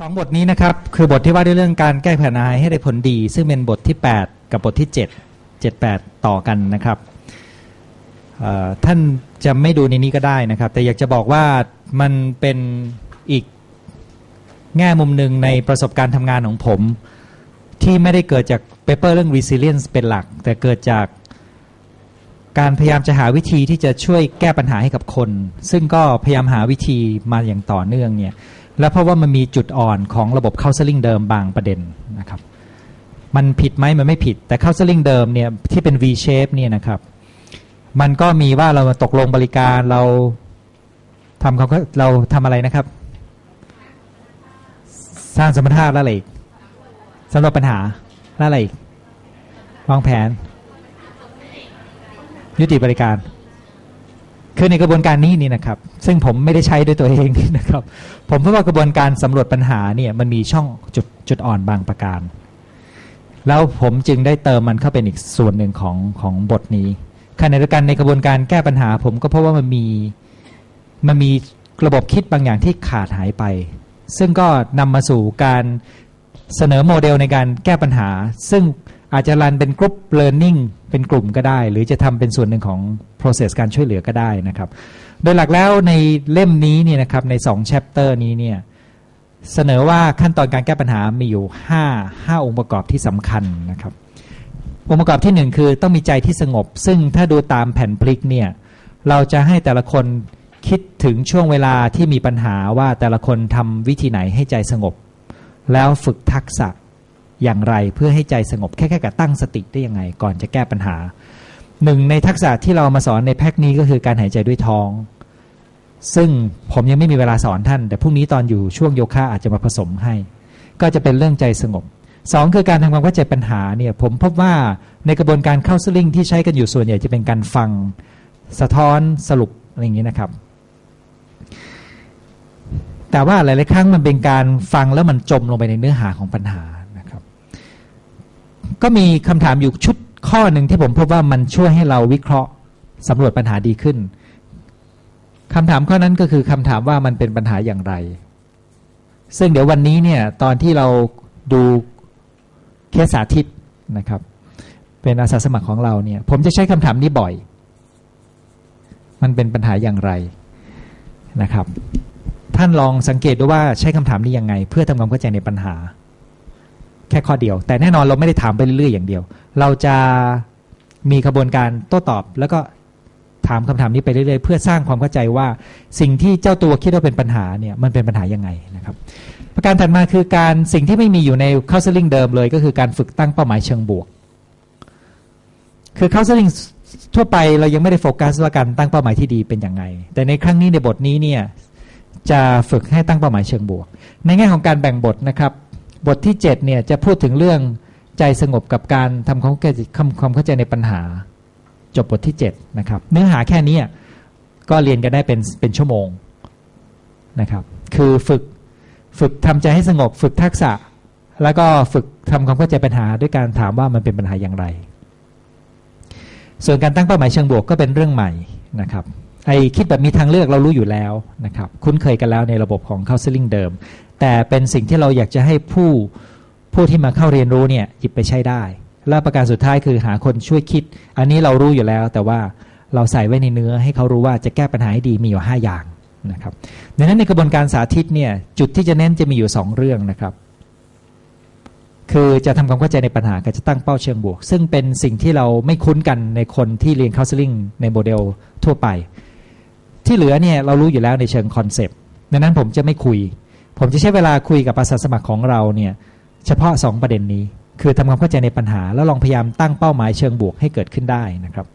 สองบทนี้นะครับ คือบทที่ว่าด้วยเรื่องการแก้ปัญหาให้ได้ผลดี ซึ่งเป็นบทที่ 8 กับบทที่ 7 7 8 ต่อกันนะครับท่านจะไม่ดูในนี้ก็ได้นะครับ แต่อยากจะบอกว่ามันเป็นอีกแง่มุมหนึ่งในประสบการณ์ทำงานของผม ที่ไม่ได้เกิดจากเปเปอร์เรื่อง resilience เป็นหลัก แต่เกิดจากการพยายามจะหาวิธีที่จะช่วยแก้ปัญหาให้กับคน ซึ่งก็พยายามหาวิธีมาอย่างต่อเนื่องเนี่ย แล้วเพราะว่ามันมีจุดอ่อนของระบบ counseling เดิมบางประเด็นนะครับ มันผิดไหมมันไม่ผิด แต่ counseling เดิมเนี่ยที่เป็น V shape เนี่ยนะครับ มันก็มีว่าเราตกลงบริการเราทำเขาเราทำอะไรนะครับ สร้างสมรรถภาพแล้วอะไรอีกสำหรับปัญหาแล้วอะไรอีกวางแผน ยุติบริการ คือในกระบวนการนี้นี่นะครับ ซึ่งผมไม่ได้ใช้ด้วยตัวเองนี่นะครับ ผมเพราะว่ากระบวนการสำรวจปัญหาเนี่ยมันมีช่องจุดจุดอ่อนบางประการ แล้วผมจึงได้เติมมันเข้าเป็นอีกส่วนหนึ่งของของบทนี้ขณะเดียวกันในกระบวนการแก้ปัญหา ผมก็เพราะว่ามันมีมันมีระบบคิดบางอย่างที่ขาดหายไป ซึ่งก็นำมาสู่การเสนอโมเดลในการแก้ปัญหา ซึ่งอาจจะรันเป็นกรุ๊ปเลิร์นนิ่ง เป็นกลุ่มก็ได้ หรือจะทำเป็นส่วนหนึ่งของ process การช่วยเหลือก็ได้นะครับ โดยหลักแล้วในเล่มนี้เนี่ยนะครับใน2 chapter นี้เนี่ยเสนอว่าขั้นตอนการแก้ปัญหามีอยู่ 5 5 องค์ประกอบที่สำคัญนะครับ องค์ประกอบที่หนึ่งคือต้องมีใจที่สงบ ซึ่งถ้าดูตามแผ่นพลิกเนี่ยเราจะให้แต่ละคนคิดถึงช่วงเวลาที่มีปัญหาว่าแต่ละคนทำวิธีไหนให้ใจสงบ แล้วฝึกทักษะ อย่างไรเพื่อให้ใจสงบแค่แค่กับตั้งสติได้ยังไง ก่อนจะแก้ปัญหาหนึ่งในทักษะที่เรามาสอนในแพ็กนี้ก็คือการหายใจด้วยท้อง ซึ่งผมยังไม่มีเวลาสอนท่าน แต่พรุ่งนี้ตอนอยู่ช่วงโยคะอาจจะมาผสมให้ ก็จะเป็นเรื่องใจสงบสองคือการทำความเข้าใจปัญหาเนี่ยผมพบว่าในกระบวนการเข้าสลิงที่ใช้กันอยู่ส่วนใหญ่จะเป็นการฟังสะท้อนสรุปอะไรอย่างนี้นะครับ แต่ว่าหลาย ๆ ครั้งมันเป็นการฟังแล้วมันจมลงไปในเนื้อหาของปัญหา ก็มีคำถามอยู่ชุดข้อหนึ่งที่ผมพบว่ามันช่วยให้เราวิเคราะห์สำรวจปัญหาดีขึ้นคำถามข้อนั้นก็คือคำถามว่ามันเป็นปัญหาอย่างไร ซึ่งเดี๋ยววันนี้เนี่ยตอนที่เราดูเคสสาธิตนะครับ เป็นอาสาสมัครของเราเนี่ย ผมจะใช้คำถามนี้บ่อย มันเป็นปัญหาอย่างไรนะครับ ท่านลองสังเกตดูว่าใช้คำถามนี้ยังไง เพื่อทำความเข้าใจในปัญหา แค่ข้อเดียว แต่แน่นอนเราไม่ได้ถามไปเรื่อยๆอย่างเดียว เราจะมีกระบวนการโต้ตอบ แล้วก็ถามคำถามนี้ไปเรื่อยๆ เพื่อสร้างความเข้าใจว่าสิ่งที่เจ้าตัวคิดว่าเป็นปัญหาเนี่ยมันเป็นปัญหายังไงนะครับ ประการถัดมาคือการสิ่งที่ไม่มีอยู่ใน counseling เดิมเลย ก็คือการฝึกตั้งเป้าหมายเชิงบวก คือ counseling ทั่วไปเรายังไม่ได้โฟกัสว่าการตั้งเป้าหมายที่ดีเป็นยังไง แต่ในครั้งนี้ในบทนี้เนี่ยจะฝึกให้ตั้งเป้าหมายเชิงบวก ในแง่ของการแบ่งบทนะครับ บทที่7เนี่ยจะพูดถึงเรื่องใจสงบกับการทำความเข้าใจความเข้าใจในปัญหา จบบทที่7นะครับเนื้อหาแค่นี้ก็เรียนกันได้เป็นเป็นชั่วโมงนะครับ คือฝึกฝึกทำใจให้สงบ ฝึกทักษะ แล้วก็ฝึกทำความเข้าใจปัญหาด้วยการถามว่ามันเป็นปัญหาอย่างไร ส่วนการตั้งเป้าหมายเชิงบวกก็เป็นเรื่องใหม่นะครับไอคิดแบบมีทางเลือกเรารู้อยู่แล้วนะครับ คุ้นเคยกันแล้วในระบบของ counseling เดิม แต่เป็นสิ่งที่เราอยากจะให้ผู้ผู้ที่มาเข้าเรียนรู้เนี่ยหยิบไปใช้ได้ และประการสุดท้ายคือหาคนช่วยคิด อันนี้เรารู้อยู่แล้ว แต่ว่าเราใส่ไว้ในเนื้อให้เขารู้ว่าจะแก้ปัญหาให้ดีมีอยู่ 5 อย่างนะครับดังนั้นในกระบวนการสาธิตเนี่ยจุดที่จะเน้นจะมีอยู่ 2 เรื่องนะครับ คือจะทำความเข้าใจในปัญหากับจะตั้งเป้าเชิงบวก ซึ่งเป็นสิ่งที่เราไม่คุ้นกันในคนที่เรียน counseling ในโมเดลทั่วไป ที่เหลือเนี่ยเรารู้อยู่แล้วในเชิงคอนเซปต์ดังนั้นผมจะไม่คุย ผมจะใช้เวลาคุยกับอาสาสมัครของเราเนี่ยเฉพาะ 2 ประเด็นนี้ คือทำความเข้าใจในปัญหา แล้วลองพยายามตั้งเป้าหมายเชิงบวกให้เกิดขึ้นได้นะครับ